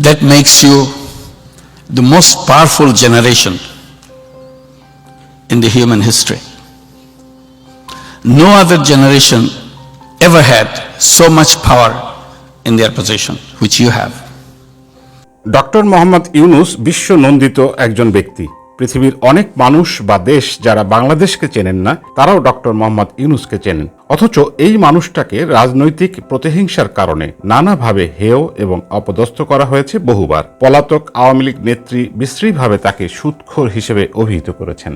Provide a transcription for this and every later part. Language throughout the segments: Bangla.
that makes you the most powerful generation in the human history. No other generation ever had so much power in their possession, which you have. Doctor Muhammad Yunus বিশ্ব নন্দিত একজন ব্যক্তি পৃথিবীর অনেক মানুষ বা দেশ যারা বাংলাদেশকে চেনেন না তারাও ডক্টর মোহাম্মদ ইউনুসকে চেনেন অথচ এই মানুষটাকে রাজনৈতিক প্রতিহিংসার কারণে নানাভাবে হেয় এবং অপদস্থ করা হয়েছে বহুবার। পলাতক আওয়ামী লীগ নেত্রী বিশ্রীভাবে তাকে সুৎখোর হিসেবে অভিহিত করেছেন।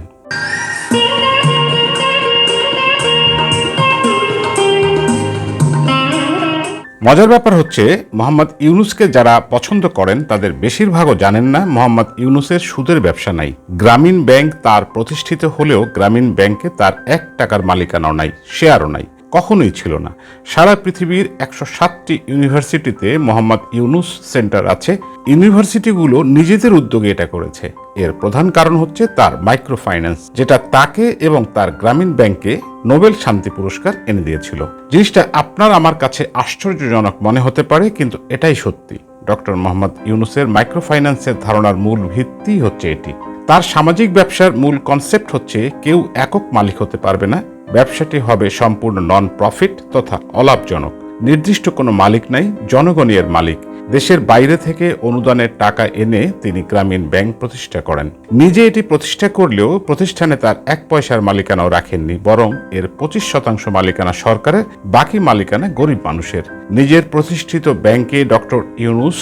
মজার ব্যাপার হচ্ছে, মোহাম্মদ ইউনুসকে যারা পছন্দ করেন, তাদের বেশিরভাগও জানেন না মোহাম্মদ ইউনুসের সুদের ব্যবসা নাই। গ্রামীণ ব্যাংক তার প্রতিষ্ঠিত হলেও গ্রামীণ ব্যাংকে তার এক টাকার মালিকানাও নাই, শেয়ারও নাই। কখনোই ছিল না। সারা পৃথিবীর একশো সাতটি ইউনিভার্সিটিতে মোহাম্মদ ইউনুস সেন্টার আছে। ইউনিভার্সিটিগুলো নিজেদের উদ্যোগে এটা করেছে। এর প্রধান কারণ হচ্ছে তার মাইক্রো ফাইন্যান্স যেটা তাকে এবং তার গ্রামীণ ব্যাংকে নোবেল শান্তি পুরস্কার এনে দিয়েছিল। জিনিসটা আপনার আমার কাছে আশ্চর্যজনক মনে হতে পারে, কিন্তু এটাই সত্যি। ডক্টর মোহাম্মদ ইউনুসের মাইক্রো ফাইন্যান্সের ধারণার মূল ভিত্তি হচ্ছে এটি। তার সামাজিক ব্যবসার মূল কনসেপ্ট হচ্ছে, কেউ একক মালিক হতে পারবে না ব্যবসাটি হবে সম্পূর্ণ নন প্রফিট তথা অলাভজনক। নির্দিষ্ট কোনো মালিক নাই, জনগণই এর মালিক। দেশের বাইরে থেকে অনুদানের টাকা এনে তিনি গ্রামীণ ব্যাংক প্রতিষ্ঠা করেন। নিজে এটি প্রতিষ্ঠা করলেও প্রতিষ্ঠানে তার এক পয়সার মালিকানাও রাখেননি, বরং এর পঁচিশ শতাংশ মালিকানা সরকারের, বাকি মালিকানা গরিব মানুষের। নিজের প্রতিষ্ঠিত ব্যাংকে ডক্টর ইউনুস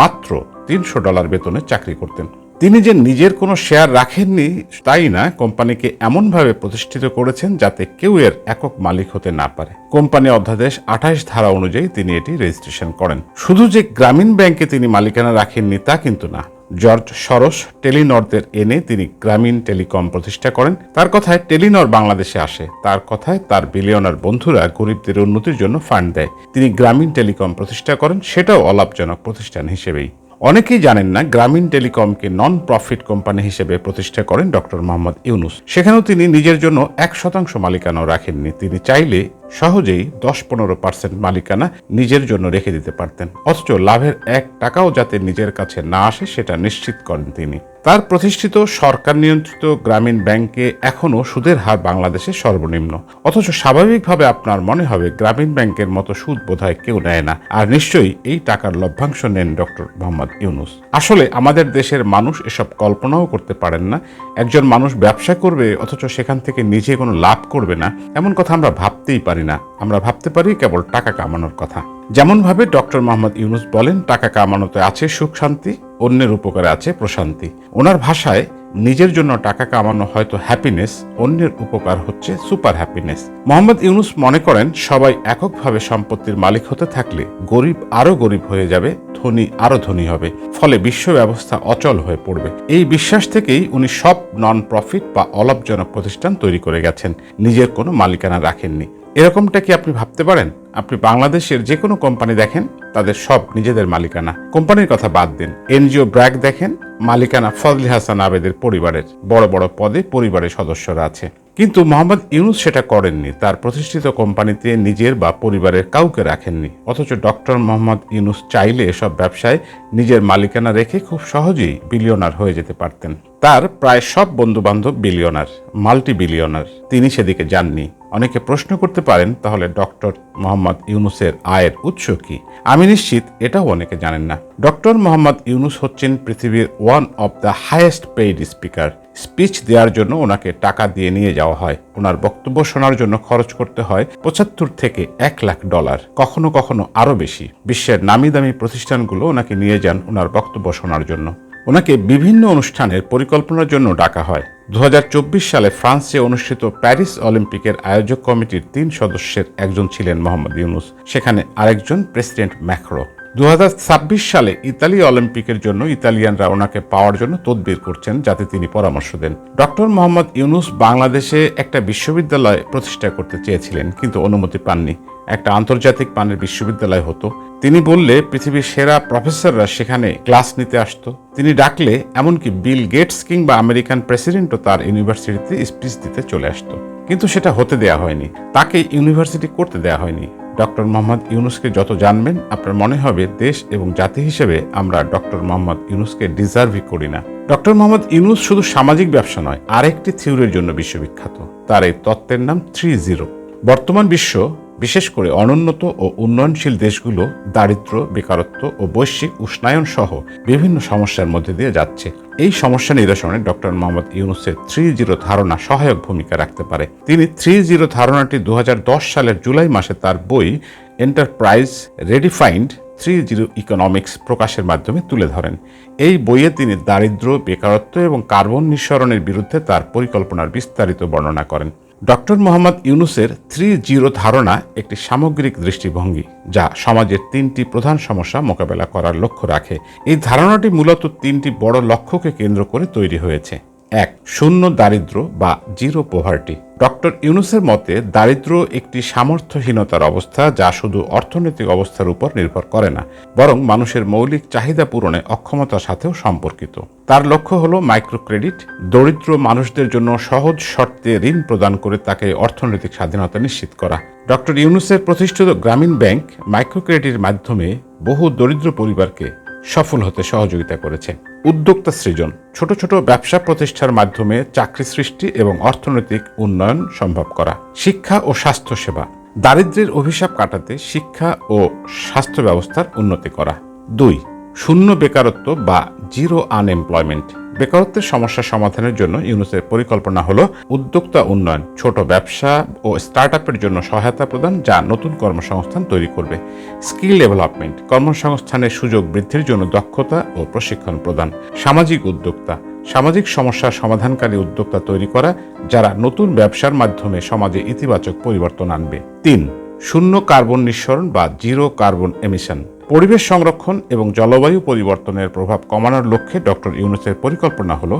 মাত্র তিনশো ডলার বেতনে চাকরি করতেন। তিনি যে নিজের কোনো শেয়ার রাখেননি, তাই না? কোম্পানিকে এমনভাবে প্রতিষ্ঠিত করেছেন যাতে কেউ এর একক মালিক হতে না পারে। কোম্পানি অধ্যাদেশ আঠাশ ধারা অনুযায়ী তিনি এটি রেজিস্ট্রেশন করেন। শুধু যে গ্রামীণ ব্যাংকে তিনি মালিকানা রাখেননি, তা কিন্তু না। জর্জ সরস টেলিনরদের এনে তিনি গ্রামীণ টেলিকম প্রতিষ্ঠা করেন। তার কথায় টেলিনর বাংলাদেশে আসে। তার কথায় তার বিলিয়নার বন্ধুরা গরিবদের উন্নতির জন্য ফান্ড দেয়। তিনি গ্রামীণ টেলিকম প্রতিষ্ঠা করেন, সেটাও অলাভজনক প্রতিষ্ঠান হিসেবেই। অনেকেই জানেন না, গ্রামীণ টেলিকমকে নন প্রফিট কোম্পানি হিসেবে প্রতিষ্ঠা করেন ডক্টর মোহাম্মদ ইউনুস। সেখানেও তিনি নিজের জন্য এক শতাংশ মালিকানাও রাখেননি। তিনি চাইলে সহজেই দশ পনেরো পার্সেন্ট মালিকানা নিজের জন্য রেখে দিতে পারতেন। অথচ লাভের এক টাকাও যাতে নিজের কাছে না আসে, সেটা নিশ্চিত করেন তিনি। তার প্রতিষ্ঠিত সরকার নিয়ন্ত্রিত গ্রামীণ ব্যাংকে এখনও সুদের হার বাংলাদেশে সর্বনিম্ন। অথচ স্বাভাবিকভাবে আপনার মনে হবে গ্রামীণ ব্যাংকের মতো সুদ বোধহয় কেউ নেয় না। আর নিশ্চয়ই এই টাকার লভ্যাংশ নেন ডক্টর মোহাম্মদ ইউনুস। আসলে আমাদের দেশের মানুষ এসব কল্পনাও করতে পারেন না। একজন মানুষ ব্যবসা করবে, অথচ সেখান থেকে নিজে কোনো লাভ করবে না। এমন কথা আমরা ভাবতেই পারি না। আমরা ভাবতে পারি কেবল টাকা কামানোর কথা। যেমনভাবে ডক্টর মোহাম্মদ ইউনুস বলেন, টাকা কামানোতে আছে সুখ শান্তি অন্যের উপকারে আছে প্রশান্তি। ওনার ভাষায় নিজের জন্য টাকা কামানো হয়তো হ্যাপিনেস অন্যের উপকার হচ্ছে সুপার হ্যাপিনেস মোহাম্মদ ইউনুস মনে করেন, সবাই এককভাবে সম্পত্তির মালিক হতে থাকলে গরিব আরও গরিব হয়ে যাবে, ধনী আরও ধনী হবে, ফলে বিশ্ব ব্যবস্থা অচল হয়ে পড়বে। এই বিশ্বাস থেকেই উনি সব নন প্রফিট বা অলাভজনক প্রতিষ্ঠান তৈরি করে গেছেন, নিজের কোনো মালিকানা রাখেননি। এরকমটা কি আপনি ভাবতে পারেন? আপনি বাংলাদেশের যে কোনো কোম্পানি দেখেন, তাদের সব নিজেদের মালিকানা। কোম্পানির কথা বাদ দিন। এনজিও ব্র্যাক দেখেন, মালিকানা ফজলি হাসান আবেদের পরিবারের। বড় বড় পদে পরিবারের সদস্যরা আছে। কিন্তু মোহাম্মদ ইউনুস সেটা করেননি। তার প্রতিষ্ঠিত কোম্পানিতে নিজের বা পরিবারের কাউকে রাখেননি। অথচ ডক্টর মোহাম্মদ ইউনুস চাইলে এসব ব্যবসায় নিজের মালিকানা রেখে খুব সহজেই বিলিয়নার হয়ে যেতে পারতেন। তার প্রায় সব বন্ধু বান্ধব বিলিয়নার মাল্টি বিলিয়নার তিনি সেদিকে যাননি। অনেকে প্রশ্ন করতে পারেন, তাহলে ডক্টর মোহাম্মদ ইউনুসের আয়ের উৎস কি? আমি নিশ্চিত এটাও অনেকে জানেন না। ডক্টর মোহাম্মদ ইউনুস হচ্ছেন পৃথিবীর one of the highest paid speaker speech দেওয়ার জন্য ওনাকে টাকা দিয়ে নিয়ে যাওয়া হয়। ওনার বক্তব্য শোনার জন্য খরচ করতে হয় পঁচাত্তর থেকে এক লাখ ডলার, কখনো কখনো আরও বেশি। বিশ্বের নামি দামি প্রতিষ্ঠানগুলো ওনাকে নিয়ে যান ওনার বক্তব্য শোনার জন্য। ওনাকে বিভিন্ন অনুষ্ঠানের পরিকল্পনার জন্য ডাকা হয়। দু হাজার চব্বিশ সালে ফ্রান্সে অনুষ্ঠিত প্যারিস অলিম্পিকের আয়োজক কমিটির তিন সদস্যের একজন ছিলেন মোহাম্মদ ইউনুস, সেখানে আরেকজন প্রেসিডেন্ট ম্যাক্রো। দু হাজার ছাব্বিশ সালে ইতালি অলিম্পিকের জন্য ইতালিয়ানরা ওনাকে পাওয়ার জন্য তদবির করছেন যাতে তিনি পরামর্শ দেন। ডক্টর মোহাম্মদ ইউনুস বাংলাদেশে একটা বিশ্ববিদ্যালয় প্রতিষ্ঠা করতে চেয়েছিলেন, কিন্তু অনুমতি পাননি। একটা আন্তর্জাতিক মানের বিশ্ববিদ্যালয় হতো। তিনি বললে, পৃথিবীর সেরা প্রফেসররা সেখানে ক্লাস নিতে আসতো। তিনি ডাকলে এমনকি বিল গেটস কিংবা আমেরিকান প্রেসিডেন্টও তার ইউনিভার্সিটিতে স্পিচ দিতে চলে আসতো। কিন্তু সেটা হতে দেয়া হয়নি। তাকে ইউনিভার্সিটি করতে দেয়া হয়নি। ডক্টর মোহাম্মদ ইউনুসকে যত জানবেন, আপনার মনে হবে দেশ এবং জাতি হিসেবে আমরা ডক্টর মোহাম্মদ ইউনুসকে ডিজার্ভই করি না। ডক্টর মোহাম্মদ ইউনুস শুধু সামাজিক ব্যবসা নয়, আরেকটি থিওরির জন্য বিশ্ববিখ্যাত। তার এই তত্ত্বের নাম থ্রি জিরো বর্তমান বিশ্ব বিশেষ করে অনুন্নত ও উন্নয়নশীল দেশগুলো দারিদ্র, বেকারত্ব ও বৈশ্বিক উষ্ণায়ন সহ বিভিন্ন সমস্যার মধ্যে দিয়ে যাচ্ছে। এই সমস্যা নিরসনে ডক্টর মোহাম্মদ ইউনুসের থ্রি জিরো ধারণা সহায়ক ভূমিকা রাখতে পারে। তিনি থ্রি জিরো ধারণাটি দু হাজার দশ সালের জুলাই মাসে তার বই enterprise redefined three zero economics প্রকাশের মাধ্যমে তুলে ধরেন। এই বইয়ে তিনি দারিদ্র, বেকারত্ব এবং কার্বন নিঃসরণের বিরুদ্ধে তার পরিকল্পনার বিস্তারিত বর্ণনা করেন। ডক্টর মোহাম্মদ ইউনুসের থ্রি জিরো ধারণা একটি সামগ্রিক দৃষ্টিভঙ্গি, যা সমাজের তিনটি প্রধান সমস্যা মোকাবেলা করার লক্ষ্য রাখে। এই ধারণাটি মূলত তিনটি বড় লক্ষ্যকে কেন্দ্র করে তৈরি হয়েছে। এক শূন্য দারিদ্র বা জিরো পোভার্টি ডক্টর ইউনুসের মতে দারিদ্র একটি সামর্থ্যহীনতার অবস্থা যা শুধু অর্থনৈতিক অবস্থার উপর নির্ভর করে না, বরং মানুষের মৌলিক চাহিদা পূরণে অক্ষমতার সাথেও সম্পর্কিত। তার লক্ষ্য হল মাইক্রো ক্রেডিট দরিদ্র মানুষদের জন্য সহজ শর্তে ঋণ প্রদান করে তাকে অর্থনৈতিক স্বাধীনতা নিশ্চিত করা। ডক্টর ইউনুসের প্রতিষ্ঠিত গ্রামীণ ব্যাংক মাইক্রো ক্রেডিটের মাধ্যমে বহু দরিদ্র পরিবারকে সফল হতে সহযোগিতা করেছে। উদ্যোক্তা সৃজন, ছোট ছোট ব্যবসা প্রতিষ্ঠার মাধ্যমে চাকরি সৃষ্টি এবং অর্থনৈতিক উন্নয়ন সম্ভব করা। শিক্ষা ও স্বাস্থ্য সেবা দারিদ্র্যের অভিশাপ কাটাতে শিক্ষা ও স্বাস্থ্য ব্যবস্থার উন্নতি করা। দুই শূন্য বেকারত্ব বা জিরো আনএমপ্লয়মেন্ট। বেকারত্বের সমস্যা সমাধানের জন্য ইউনুসের পরিকল্পনা হল উদ্যোক্তা উন্নয়ন, ছোট ব্যবসা ও স্টার্ট জন্য সহায়তা প্রদান যা নতুন কর্মসংস্থান তৈরি করবে। স্কিল ডেভেলপমেন্ট, কর্মসংস্থানের সুযোগ বৃদ্ধির জন্য দক্ষতা ও প্রশিক্ষণ প্রদান। সামাজিক উদ্যোক্তা, সামাজিক সমস্যার সমাধানকারী উদ্যোক্তা তৈরি করা, যারা নতুন ব্যবসার মাধ্যমে সমাজে ইতিবাচক পরিবর্তন আনবে। তিন, শূন্য কার্বন নিঃসরণ বা জিরো কার্বন এমিশন। পরিবেশ সংরক্ষণ এবং জলবায়ু পরিবর্তনের প্রভাব কমানোর লক্ষ্যে ডক্টর ইউনুসের পরিকল্পনা হল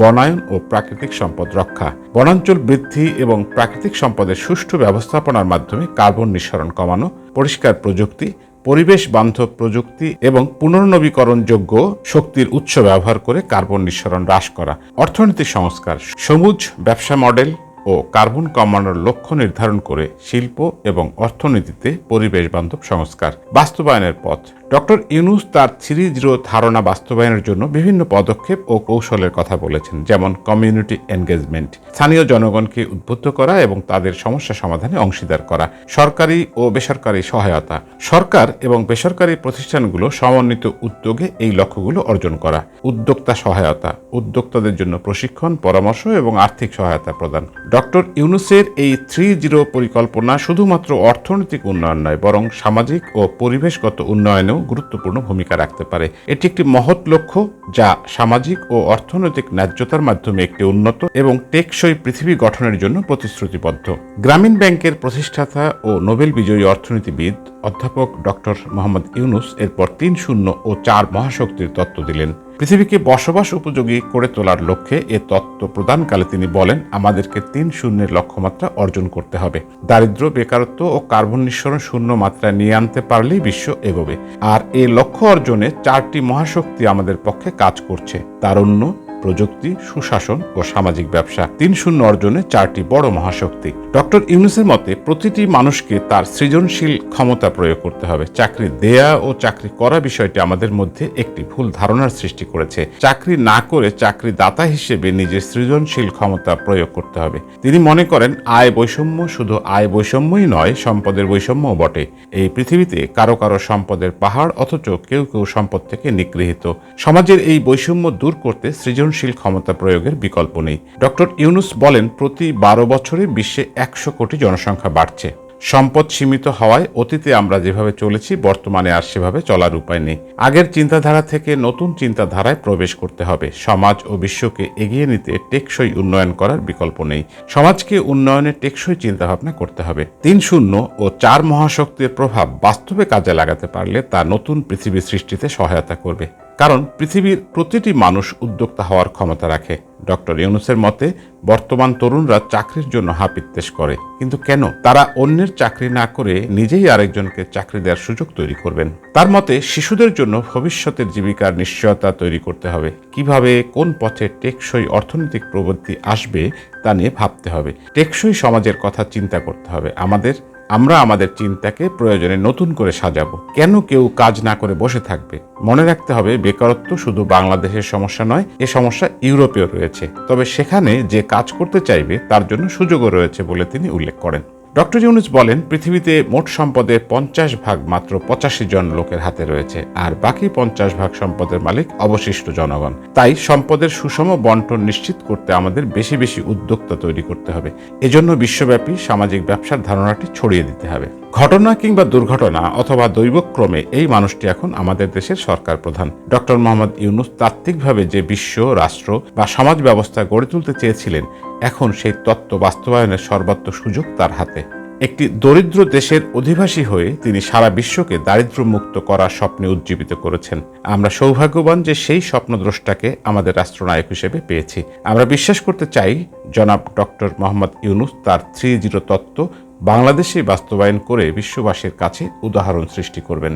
বনায়ন ও প্রাকৃতিক সম্পদ রক্ষা। বনাঞ্চল বৃদ্ধি এবং প্রাকৃতিক সম্পদের সুষ্ঠু ব্যবস্থাপনার মাধ্যমে কার্বন নিঃসরণ কমানো, পরিষ্কার প্রযুক্তি, পরিবেশ বান্ধব প্রযুক্তি এবং পুনর্নবীকরণযোগ্য শক্তির উৎস ব্যবহার করে কার্বন নিঃসরণ হ্রাস করা। অর্থনৈতিক সংস্কার, সবুজ ব্যবসা মডেল ও কার্বন কমানোর লক্ষ্য নির্ধারণ করে শিল্প এবং অর্থনীতিতে পরিবেশ বান্ধব সংস্কার। বাস্তবায়নের পথ। ডক্টর ইউনুস তার থ্রি জিরো ধারণা বাস্তবায়নের জন্য বিভিন্ন পদক্ষেপ ও কৌশলের কথা বলেছেন, যেমন কমিউনিটি এনগেজমেন্ট, স্থানীয় জনগণকে উদ্বুদ্ধ করা এবং তাদের সমস্যা সমাধানে অংশীদার করা, সরকারি ও বেসরকারি সহায়তা। সরকার এবং বেসরকারি প্রতিষ্ঠানগুলো সমন্বিত উদ্যোগে এই লক্ষ্যগুলো অর্জন করা। উদ্যোক্তা সহায়তা। উদ্যোক্তাদের জন্য প্রশিক্ষণ, পরামর্শ এবং আর্থিক সহায়তা প্রদান। ডক্টর ইউনুসের এই থ্রি জিরো পরিকল্পনা শুধুমাত্র অর্থনৈতিক উন্নয়ন নয়, বরং সামাজিক ও পরিবেশগত উন্নয়নেও গুরুত্বপূর্ণ ভূমিকা রাখতে পারে। এটি একটি মহৎ লক্ষ্য যা সামাজিক ও অর্থনৈতিক ন্যায্যতার মাধ্যমে একটি উন্নত এবং টেকসই পৃথিবী গঠনের জন্য প্রতিশ্রুতিবদ্ধ। গ্রামীণ ব্যাংকের প্রতিষ্ঠাতা ও নোবেল বিজয়ী অর্থনীতিবিদ অধ্যাপক ডক্টর মোহাম্মদ ইউনুস এরপর তিন শূন্য ও চার মহাশক্তির তত্ত্ব দিলেন। পৃথিবীকে বসবাস উপযোগী করে তোলার লক্ষ্যে এ তত্ত্ব প্রদানকালে তিনি বলেন, আমাদেরকে তিন শূন্যের লক্ষ্যমাত্রা অর্জন করতে হবে। দারিদ্র বেকারত্ব ও কার্বন নিঃসরণ শূন্য মাত্রায় নিয়ে আনতে পারলেই বিশ্ব এগোবে। আর এ লক্ষ্য অর্জনে চারটি মহাশক্তি আমাদের পক্ষে কাজ করছে। তারুণ্য প্রযুক্তি, সুশাসন ও সামাজিক ব্যবসা তিন শূন্য অর্জনে চারটি বড় মহাশক্তি। ডক্টর ইউনুসের মতে, প্রতিটি মানুষকে তার সৃজনশীল ক্ষমতা প্রয়োগ করতে হবে। চাকরি দেয়া ও চাকরি করা বিষয়টি আমাদের মধ্যে একটি ভুল ধারণার সৃষ্টি করেছে। চাকরি না করে চাকরি দাতা হিসেবে নিজের সৃজনশীল ক্ষমতা প্রয়োগ করতে হবে। তিনি মনে করেন, আয় বৈষম্য শুধু আয় বৈষম্যই নয়, সম্পদের বৈষম্যও বটে। এই পৃথিবীতে কারও কারও সম্পদের পাহাড় অথচ কেউ কেউ সম্পদ থেকে নিগৃহীত। সমাজের এই বৈষম্য দূর করতে সৃজনশীল ক্ষমতা প্রয়োগের বিকল্প নেই। ডক্টর ইউনুস বলেন, প্রতি বারো বছরে বিশ্বে একশো কোটি জনসংখ্যা বাড়ছে। সম্পদ সীমিত হওয়ায় অতীতে আমরা যেভাবে চলেছি, বর্তমানে আর সেভাবে চলার উপায় নেই। আগের চিন্তাধারা থেকে নতুন চিন্তাধারায় প্রবেশ করতে হবে। সমাজ ও বিশ্বকে এগিয়ে নিতে টেকসই উন্নয়ন করার বিকল্প নেই। সমাজকে উন্নয়নে টেকসই চিন্তাভাবনা করতে হবে। তিন শূন্য ও চার মহাশক্তির প্রভাব বাস্তবে কাজে লাগাতে পারলে তা নতুন পৃথিবী সৃষ্টিতে সহায়তা করবে। কারণ পৃথিবীর প্রতিটি মানুষ উদ্যোক্তা হওয়ার ক্ষমতা রাখে। ডক্টর ইউনুসের মতে, বর্তমান তরুণরা চাকরির জন্য হাপিত্তেশ করে। কিন্তু কেন? তারা অন্যের চাকরি না করে নিজেই আরেকজনকে চাকরি দেওয়ার সুযোগ তৈরি করবেন। তার মতে, শিশুদের জন্য ভবিষ্যতের জীবিকার নিশ্চয়তা তৈরি করতে হবে। কীভাবে, কোন পথে টেকসই অর্থনৈতিক প্রবৃত্তি আসবে তা নিয়ে ভাবতে হবে। টেকসই সমাজের কথা চিন্তা করতে হবে। আমাদের আমরা আমাদের চিন্তাকে প্রয়োজনে নতুন করে সাজাবো। কেন কেউ কাজ না করে বসে থাকবে? মনে রাখতে হবে, বেকারত্ব শুধু বাংলাদেশের সমস্যা নয়, এ সমস্যা ইউরোপেও রয়েছে। তবে সেখানে যে কাজ করতে চাইবে, তার জন্য সুযোগও রয়েছে বলে তিনি উল্লেখ করেন। ডক্টর ইউনুস বলেন, পৃথিবীতে মোট সম্পদের পঞ্চাশ ভাগ মাত্র পঁচাশি জন লোকের হাতে রয়েছে, আর বাকি পঞ্চাশ ভাগ সম্পদের মালিক অবশিষ্ট জনগণ। তাই সম্পদের সুষম বন্টন নিশ্চিত করতে আমাদের বেশি বেশি উদ্যোক্তা তৈরি করতে হবে। এজন্য বিশ্বব্যাপী সামাজিক ব্যবসার ধারণাটি ছড়িয়ে দিতে হবে। ঘটনা কিংবা দুর্ঘটনা অথবা দৈবক্রমে এই মানুষটি এখন আমাদের দেশের সরকার প্রধান। ডক্টর মোহাম্মদ ইউনুস তাত্ত্বিকভাবে যে বিশ্ব, রাষ্ট্র বা সমাজ ব্যবস্থা গড়ে তুলতে চেয়েছিলেন এখন সেই তত্ত্ব বাস্তবায়নের সর্বাত্ম সুযোগ তার হাতে। একটি দরিদ্র দেশের অধিবাসী হয়ে তিনি সারা বিশ্বকে দারিদ্র্যমুক্ত করার স্বপ্নে উজ্জীবিত করেছেন। আমরা সৌভাগ্যবান যে সেই স্বপ্নদ্রষ্টাকে আমাদের রাষ্ট্রনায়ক হিসেবে পেয়েছি। আমরা বিশ্বাস করতে চাই, জনাব ডক্টর মোহাম্মদ ইউনুস তার থ্রি জিরো তত্ত্ব বাংলাদেশে বাস্তবায়ন করে বিশ্ববাসীর কাছে উদাহরণ সৃষ্টি করবেন।